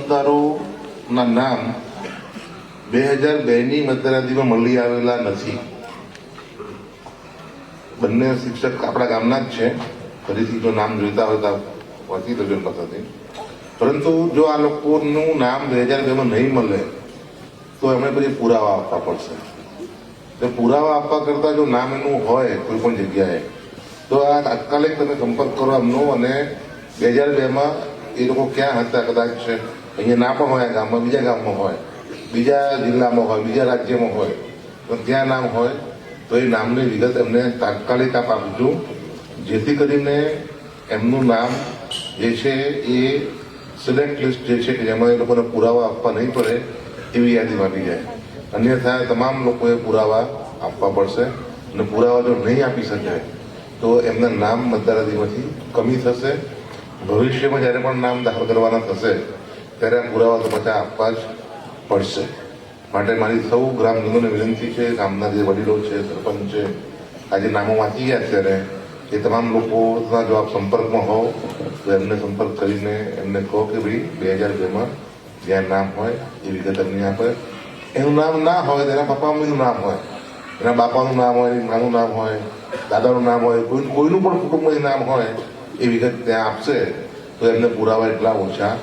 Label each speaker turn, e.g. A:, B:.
A: મતદારોના નામ બે હજાર બેની ની યાદીમાં મળી આવેલા નથી. બંને શિક્ષક આપણા ગામના જ છે. ફરીથી જો નામ જોઈતા હોય તો વાંચી લેજો એમના સાથે પરંતુ જો આ લોકોનું નામ બે હજાર બેમાં નહીં મળે, તો એમણે પછી પુરાવા આપવા પડશે. તો પુરાવા આપવા કરતાં જો નામ એનું હોય કોઈ પણ જગ્યાએ, તો આ તાત્કાલિક તમે સંપર્ક કરો એમનો અને બે હજાર બેમાં એ લોકો ક્યાં હતા કદાચ છે? અહીંયા ના પણ હોય, આ ગામમાં બીજા ગામમાં હોય, બીજા જિલ્લામાં હોય, બીજા રાજ્યમાં હોય, તો ત્યાં નામ હોય, તો એ નામની વિગત એમને તાત્કાલિક આપ આપજો. જેથી કરીને એમનું નામ જે છે એ સિલેક્ટ લિસ્ટ જે છે કે જેમાં એ લોકોને પુરાવા આપવા નહીં પડે એવી યાદીમાં વાગી જાય. અન્યથા તમામ લોકોએ પુરાવા આપવા પડશે અને પુરાવા જો નહીં આપી શકાય, તો એમના નામ મતદાર યાદીમાંથી કમી થશે. ભવિષ્યમાં જ્યારે પણ નામ દાખલ કરવાના થશે ત્યારે આ પુરાવા તો પાછા આપવા જ પડશે. માટે મારી સૌ ગ્રામજનોને વિનંતી છે, ગામના જે વડીલો છે, સરપંચ છે, આજે નામો વાંચી ગયા અત્યારે એ તમામ લોકોના જો આપ સંપર્કમાં હો તો એમને સંપર્ક કરીને એમને કહો કે ભાઈ, બે હજાર બેમાં જ્યાં નામ હોય, એ વિગત એમની આપે. એનું નામ ના હોય એના પપ્પાનું નામ હોય એના બાપાનું નામ હોય માનું નામ હોય, દાદાનું નામ હોય, કોઈ કોઈનું પણ કુટુંબનું નામ હોય, એ વિગત ત્યાં આપશે, તો એમને પુરાવા એટલા ઓછા